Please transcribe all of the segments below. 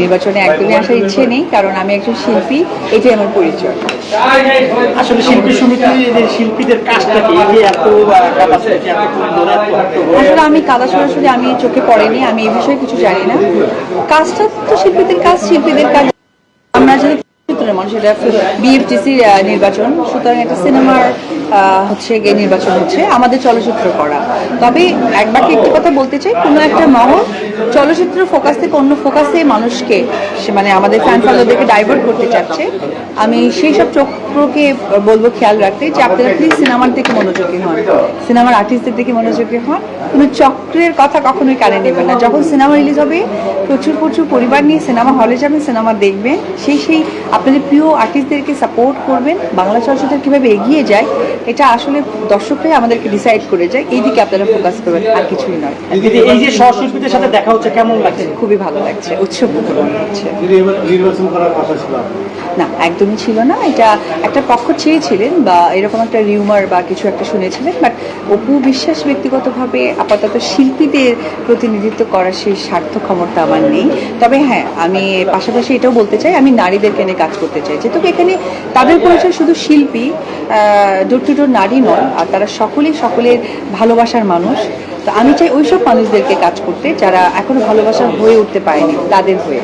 নির্বাচনে একদমই আসার ইচ্ছে নেই কারণ আমি একজন শিল্পী এটাই আমার পরিচয়। আসলে শিল্পী সমিতি শিল্পীদের এত। আসলে আমি কাদা সরাসরি আমি চোখে পড়েনি আমি এই বিষয়ে কিছু জানি না। কাজটা তো শিল্পীদের কাজ শিল্পীদের কাজ। আমরা যেহেতু মানুষ এটা বিএফটিসি নির্বাচন সুতরাং একটা সিনেমার হচ্ছে গিয়ে নির্বাচন হচ্ছে আমাদের চলচ্চিত্র করা। তবে একবার একটি কথা বলতে চাই কোনো একটা মহল চলচ্চিত্র ফোকাস থেকে অন্য ফোকাসে মানুষকে, সে মানে আমাদের ফ্যান ফলোদেরকে ডাইভার্ট করতে চাচ্ছে। আমি সেই সব চক্রকে বলব খেয়াল রাখতে যে আপনারা প্লিজ সিনেমার দিকে মনোযোগী হন। সিনেমার আর্টিস্টদের দিকে মনোযোগী হন। কোনো চক্রের কথা কখনোই কানে নেবেন না। যখন সিনেমা রিলিজ হবে, প্রচুর প্রচুর পরিবার নিয়ে সিনেমা হলে যাবেন সিনেমা দেখবেন। সেই সেই আপনাদের প্রিয় আর্টিস্টদেরকে সাপোর্ট করবেন। বাংলা চলচ্চিত্র কীভাবে এগিয়ে যায়, এটা আসলে দর্শকরাই আমাদেরকে ডিসাইড করে যায়। এই দিকে আপনারা ফোকাস করবেন, আর কিছুই নয়। এই যে সহশিল্পীদের সাথে দেখা হচ্ছে কেমন লাগছে? খুবই ভালো লাগছে উৎসব হচ্ছে। নির্বাচন করার কথা ছিল না একদমই ছিল না। এটা একটা পক্ষ চেয়েছিলেন বা এরকম একটা রিউমার বা কিছু একটা শুনেছিলেন বাট অপু বিশ্বাস ব্যক্তিগতভাবে আপাতত শিল্পীদের প্রতিনিধিত্ব করার সেই স্বার্থ ক্ষমতা আমার নেই। তবে হ্যাঁ আমি পাশাপাশি এটাও বলতে চাই আমি নারীদেরকে নিয়ে কাজ করতে চাই যেহেতু এখানে তাদের পরিচয় শুধু শিল্পী ডোর টু ডোর নারী নয় আর তারা সকলেই সকলের ভালোবাসার মানুষ। তো আমি চাই ওইসব মানুষদেরকে কাজ করতে যারা এখনও ভালোবাসা হয়ে উঠতে পারেনি তাদের হয়ে।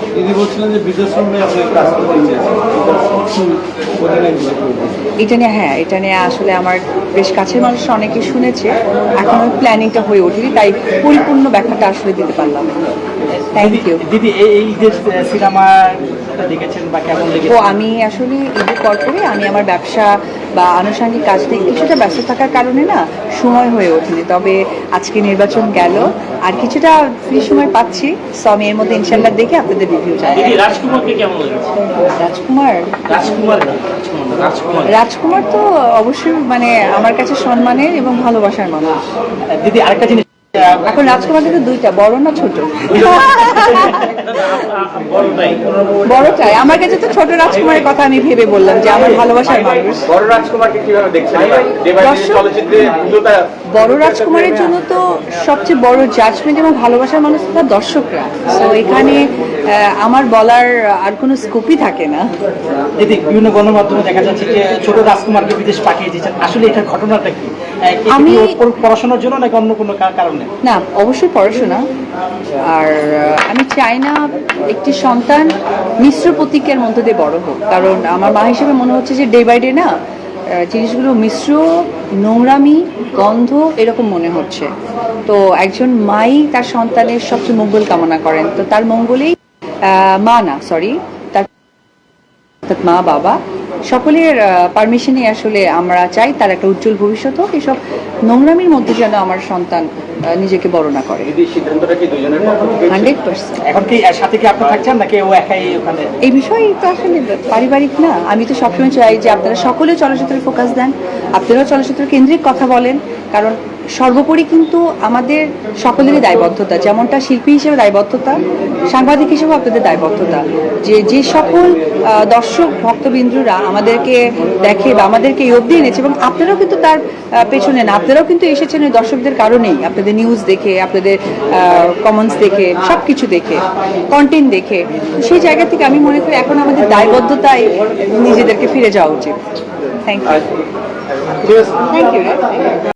এটা নিয়ে হ্যাঁ এটা নিয়ে আসলে আমার বেশ কাছের মানুষ অনেকে শুনেছে। এখন ওই প্ল্যানিংটা হয়ে ওঠেনি তাই পরিপূর্ণ ব্যাখ্যাটা আসলে দিতে পারলাম থ্যাংক ইউ দিদি এই এই যে সিনেমা দেখেছেন বা কেমন ও আমি আসলে ঈদের পর করে আমি আমার ব্যবসা বা আনুষঙ্গিক কাজ থেকে কিছুটা ব্যস্ত থাকার কারণে না সময় হয়ে ওঠেনি। তবে আজকে নির্বাচন গেল আর কিছুটা ফ্রি সময় পাচ্ছি। সো আমি এর মধ্যে ইনশাল্লাহ দেখে আপনাদের রিভিউ চাই। রাজকুমার? রাজকুমার রাজকুমার রাজকুমার। রাজকুমার তো অবশ্যই মানে আমার কাছে সম্মানের এবং ভালোবাসার মানুষ। দিদি আরেকটা জিনিস এখন রাজকুমার কিন্তু দুইটা বড় না ছোট? বড়টাই বড়টাই আমার কাছে তো ছোট রাজকুমারের কথা আমি ভেবে বললাম যে আমার ভালোবাসার মানুষ। বড় রাজকুমারকে কীভাবে দেখছেন বড় রাজকুমারের জন্য তো সবচেয়ে বড় জাজমেন্ট এবং ভালোবাসার মানুষ তো তার দর্শকরা। তো এখানে আহ, আমার বলার আর কোনো স্কোপই থাকে না। দিদি বিভিন্ন গণমাধ্যমে দেখা যাচ্ছে যে ছোট রাজকুমারকে বিদেশ পাঠিয়ে দিয়েছেন। আসলে এটা ঘটনাটা কি? আমি- পড়াশোনার জন্য নাকি অন্য কোনো কারণে? না অবশ্যই পড়াশোনা। আর আমি চাই না একটি সন্তান মিশ্র প্রতীকের মধ্যে দিয়ে বড় হোক। কারণ আমার মা হিসেবে মনে হচ্ছে যে ডে বাই ডে না জিনিসগুলো মিশ্র নোংরামি গন্ধ এরকম মনে হচ্ছে। তো একজন মাই তার সন্তানের সবচেয়ে মঙ্গল কামনা করেন। তো তার মঙ্গলেই আহ, মা না সরি তার মা বাবা সকলের পারমিশনে আসলে আমরা চাই তার একটা উজ্জ্বল ভবিষ্যৎ হোক এসব নোংরামির মধ্যে যেন আমার সন্তান নিজেকে বড় না করে হান্ড্রেড এই বিষয়ে তো আসলে পারিবারিক না। আমি তো সবসময় চাই যে আপনারা সকলে চলচ্চিত্রে ফোকাস দেন আপনারাও চলচ্চিত্র কেন্দ্রিক কথা বলেন কারণ সর্বোপরি কিন্তু আমাদের সকলেরই দায়বদ্ধতা। যেমনটা শিল্পী হিসেবে দায়বদ্ধতা সাংবাদিক হিসেবে আপনাদের দায়বদ্ধতা। যে যে সকল দর্শক ভক্তবিন্দুরা আমাদেরকে দেখে বা আমাদেরকে এই অবধি এনেছে এবং আপনারাও কিন্তু তার পেছনে না আপনারাও কিন্তু এসেছেন ওই দর্শকদের কারণেই। আপনাদের নিউজ দেখে আপনাদের কমেন্টস দেখে সব কিছু দেখে কন্টেন্ট দেখে। সেই জায়গা থেকে আমি মনে করি এখন আমাদের দায়বদ্ধতায় নিজেদেরকে ফিরে যাওয়া উচিত। Thank you thank you